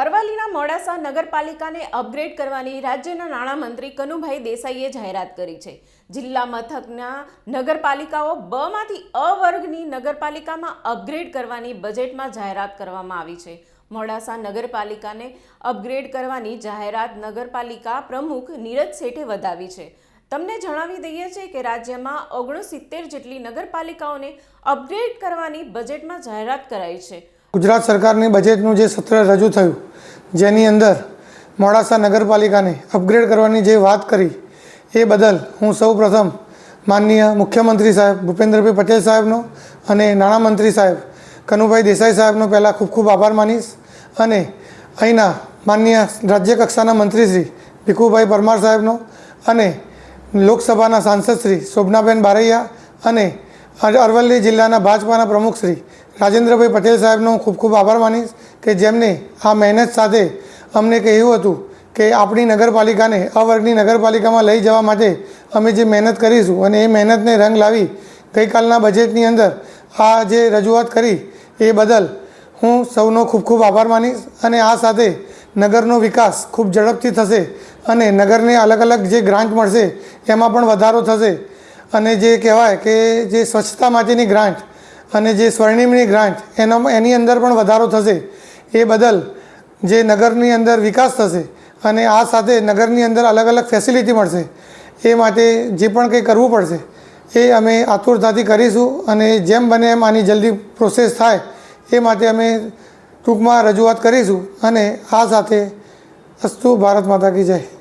અરવલ્લીના મોડાસા નગરપાલિકાને અપગ્રેડ કરવાની રાજ્યના નાણામંત્રી કનુભાઈ દેસાઈએ જાહેરાત કરી છે. જિલ્લા મથકના નગરપાલિકાઓ બ માંથી અ વર્ગની નગરપાલિકામાં અપગ્રેડ કરવાની બજેટમાં જાહેરાત કરવામાં આવી છે. મોડાસા નગરપાલિકાને અપગ્રેડ કરવાની જાહેરાત નગરપાલિકા પ્રમુખ નીરજ શેઠે વધાવી છે. તમને જણાવી દઈએ છીએ કે રાજ્યમાં ઓગણસિત્તેર જેટલી નગરપાલિકાઓને અપગ્રેડ કરવાની બજેટમાં જાહેરાત કરાઈ છે. ગુજરાત સરકારની બજેટનું જે સત્ર રજૂ થયું, જેની અંદર મોડાસા નગરપાલિકાને અપગ્રેડ કરવાની જે વાત કરી, એ બદલ હું સૌ પ્રથમ માનનીય મુખ્યમંત્રી સાહેબ ભૂપેન્દ્રભાઈ પટેલ સાહેબનો અને નાણામંત્રી સાહેબ કનુભાઈ દેસાઈ સાહેબનો પહેલાં ખૂબ ખૂબ આભાર માનીશ અને અહીંના માનનીય રાજ્યકક્ષાના મંત્રીશ્રી મંત્રી શ્રી ભીખુભાઈ પરમાર સાહેબનો અને લોકસભાના સાંસદ શ્રી શોભનાબેન બારૈયા અને અરવલ્લી જિલ્લાના ભાજપાના પ્રમુખ શ્રી રાજેન્દ્રભાઈ પટેલ સાહેબનો ખૂબ ખૂબ આભાર માનીશ કે જેમને આ મહેનત સાથે અમને કહ્યું હતું કે આપણી નગરપાલિકાને, આ વર્ગની નગરપાલિકામાં લઈ જવા માટે અમે જે મહેનત કરીશું અને એ મહેનતને રંગ લાવી ગઈકાલના બજેટની અંદર આ જે રજૂઆત કરી એ બદલ હું સૌનો ખૂબ ખૂબ આભાર માનીશ અને આ સાથે નગરનો વિકાસ ખૂબ ઝડપથી થશે અને નગરને અલગ અલગ જે ગ્રાન્ટ મળશે એમાં પણ વધારો થશે. અને જે કહેવાય કે જે સ્વચ્છતા માટેની ગ્રાન્ટ અને જે સ્વર્ણિમની ગ્રાન્ટ એનો એની અંદર પણ વધારો થશે, એ બદલ જે નગરની અંદર વિકાસ થશે અને આ સાથે નગરની અંદર અલગ અલગ ફેસિલિટી મળશે, એ માટે જે પણ કંઈ કરવું પડશે, એ અમે આતુરતાથી કરીશું અને જેમ બને એમ આની જલ્દી પ્રોસેસ થાય, એ માટે અમે ટૂંકમાં રજૂઆત કરીશું અને આ સાથે અસ્તુ ભારત માતા કી જય.